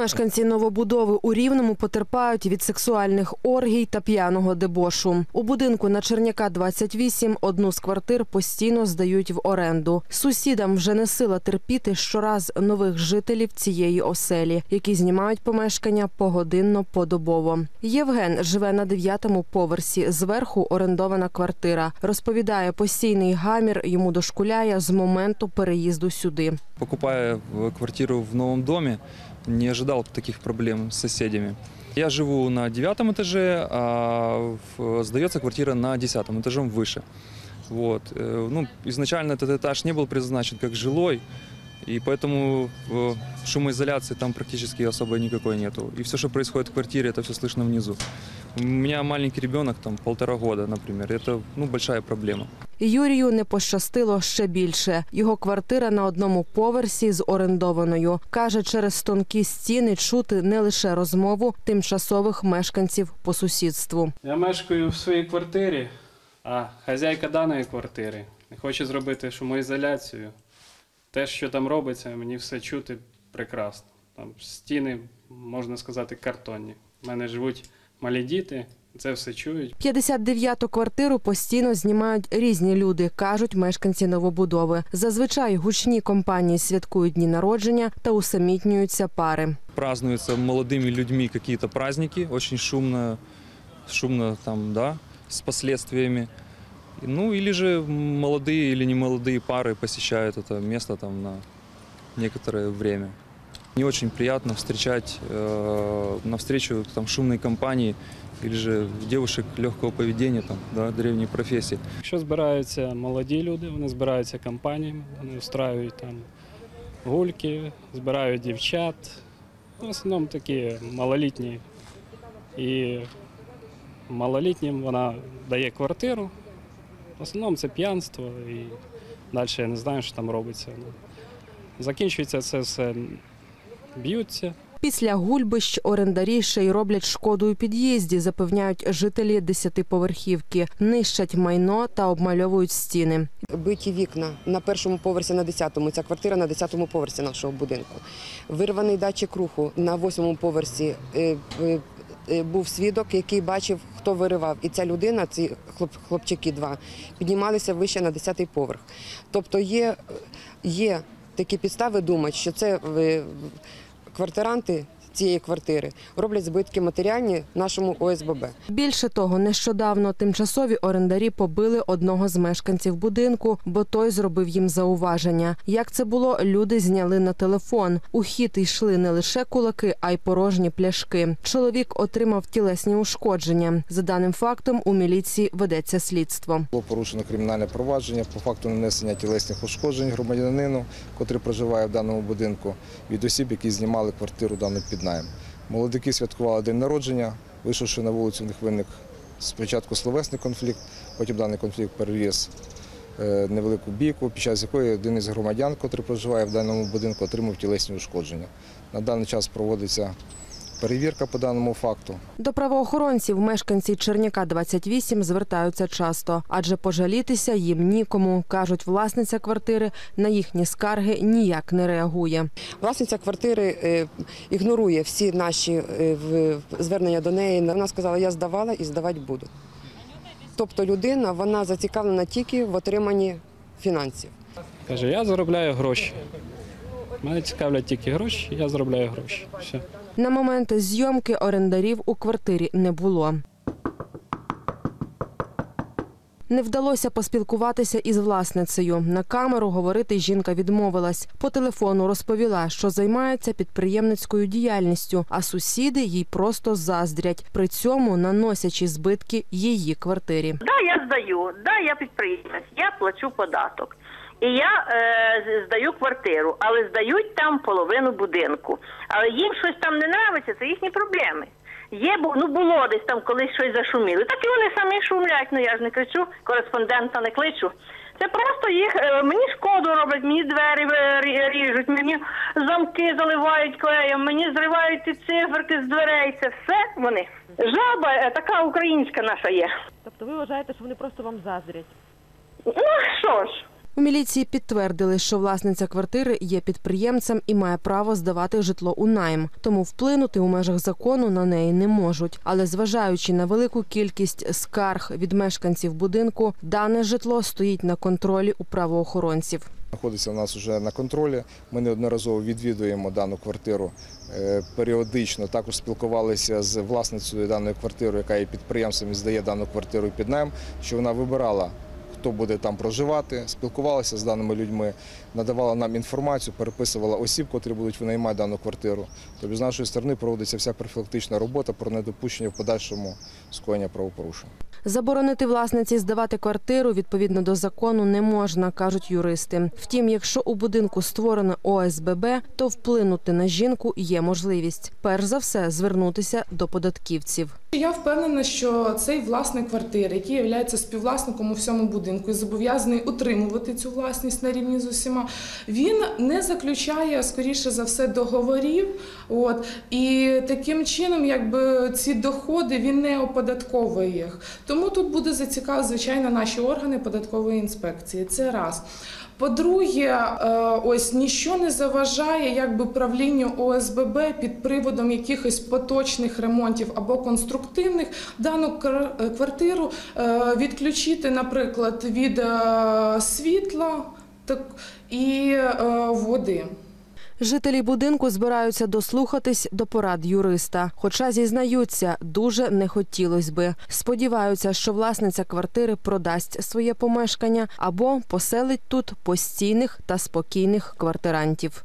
Мешканці новобудови у Рівному потерпають від сексуальних оргій та п'яного дебошу. У будинку на Черняка 28 одну з квартир постійно здають в оренду. Сусідам вже не сила терпіти щораз нових жителів цієї оселі, які знімають помешкання погодинно подобово. Євген живе на дев'ятому поверсі. Зверху орендована квартира. Розповідає, постійний гамір йому дошкуляє з моменту переїзду сюди. Покупая в- квартиру в новом доме, не ожидал таких проблем с соседями. Я живу на девятом этаже, а в- сдается квартира на десятом, этажом выше. Вот. Э, Ну, изначально этот этаж не был предназначен как жилой, и поэтому э, шумоизоляции там практически особо никакой нету. И все, что происходит в квартире, это все слышно внизу. У меня маленький ребенок, там полтора года, например. Это ну, большая проблема. Юрію не пощастило ще більше. Його квартира на одному поверсі з орендованою. Каже, через тонкі стіни чути не лише розмову тимчасових мешканців по сусідству. Я мешкаю в своїй квартирі, а хазяйка даної квартири не хоче зробити шумоізоляцію. Те, що там робиться, мені все чути прекрасно. Там стіни, можна сказати, картонні. У мене живуть малі діти, це все чують. 59-ту квартиру постійно знімають різні люди, кажуть мешканці новобудови. Зазвичай гучні компанії святкують дні народження та усамітнюються пари. празднуются молодыми людьми какие-то праздники, очень шумно, шумно там, да, с последствиями. Ну, или же молодые или не молодые пары посещают это место там на некоторое время. Не очень приятно встречать э, навстречу там шумной компании или же девушек легкого поведения, там, да, древней профессии. Якщо збираються молоді люди, вони збираються компаніями, вони устраюють там гульки, збирають дівчат. В основному такі малолітні. І малолітнім вона дає квартиру. В основному це п'янство і далі я не знаю, що там робиться. Ну, Закінчується це все, б'ються. Після гульбищ орендарі ще й роблять шкоду у під'їзді, запевняють жителі десятиповерхівки, нищать майно та обмальовують стіни. биті вікна на першому поверсі на 10-му. Ця квартира на 10-му поверсі нашого будинку. Вирваний датчик руху на 8-му поверсі. е, е, е, Був свідок, який бачив, хто виривав. І ця людина, ці хлоп, хлопчаки два, піднімалися вище на 10-й поверх. Тобто є, є такі підстави думати, що це квартиранти цієї квартири роблять збитки матеріальні нашому ОСББ. Більше того, нещодавно тимчасові орендарі побили одного з мешканців будинку, бо той зробив їм зауваження. Як це було, люди зняли на телефон. У хід йшли не лише кулаки, а й порожні пляшки. Чоловік отримав тілесні ушкодження. За даним фактом, у міліції ведеться слідство. Було порушено кримінальне провадження по факту нанесення тілесних ушкоджень громадянину, котрий проживає в даному будинку, від осіб, які знімали квартиру дану під найм. Молодики святкували день народження, вийшовши на вулицю, у них виник спочатку словесний конфлікт, потім даний конфлікт переріс е, невелику бійку, під час якої один із громадян, котрий проживає в даному будинку, отримав тілесні ушкодження. На даний час проводиться перевірка по даному факту. До правоохоронців мешканці Черняка 28 звертаються часто, адже пожалітися їм нікому. кажуть, власниця квартири на їхні скарги ніяк не реагує. Власниця квартири е, ігнорує всі наші е, звернення до неї. Вона сказала, я здавала і здавати буду. Тобто людина вона зацікавлена тільки в отриманні фінансів. Каже, я заробляю гроші. Мене цікавлять тільки гроші, я заробляю гроші. Все. На момент зйомки орендарів у квартирі не було. Не вдалося поспілкуватися із власницею. На камеру говорити жінка відмовилась. По телефону розповіла, що займається підприємницькою діяльністю, а сусіди їй просто заздрять, при цьому наносячи збитки її квартирі. Да, я здаю, да, я підприємець, я плачу податок. І я е, здаю квартиру, але здають там половину будинку. Але їм щось там не нравиться, це їхні проблеми. Є, бу- ну було десь там колись щось зашуміло. Так і вони самі шумлять, ну я ж не кричу, кореспондента не кличу. Це просто їх, е, мені шкоду роблять, мені двері ріжуть, мені замки заливають клеєм, мені зривають ці циферки з дверей. Це все вони. Жаба е, така українська наша є. Тобто ви вважаєте, що вони просто вам заздрять? Ну що ж, У міліції підтвердили, що власниця квартири є підприємцем і має право здавати житло у найм, тому вплинути у межах закону на неї не можуть. Але зважаючи на велику кількість скарг від мешканців будинку, дане житло стоїть на контролі у правоохоронців. Знаходиться у нас вже на контролі. Ми неодноразово відвідуємо дану квартиру е, періодично. Також спілкувалися з власницею даної квартири, яка є підприємцем і здає дану квартиру під найм, що вона вибирала. Хто буде там проживати, спілкувалася з даними людьми, надавала нам інформацію, переписувала осіб, котрі будуть винаймати дану квартиру. Тобто з нашої сторони проводиться вся профілактична робота про недопущення в подальшому скоєння правопорушень. Заборонити власниці здавати квартиру відповідно до закону не можна, кажуть юристи. Втім, якщо у будинку створено ОСББ, то вплинути на жінку є можливість. Перш за все, звернутися до податківців. Я впевнена, що цей власник квартири, який є співвласником у всьому будинку і зобов'язаний утримувати цю власність на рівні з усіма, він не заключає скоріше за все договорів. От і таким чином, якби ці доходи він не оподатковує їх. Тому тут буде зацікав, звичайно, наші органи податкової інспекції. Це раз. По-друге, е, ось ніщо не заважає якби правлінню ОСББ під приводом якихось поточних ремонтів або конструктивних дану квартиру е, відключити, наприклад, від е, світла і води. Жителі будинку збираються дослухатись до порад юриста. Хоча зізнаються, дуже не хотілось би. Сподіваються, що власниця квартири продасть своє помешкання або поселить тут постійних та спокійних квартирантів.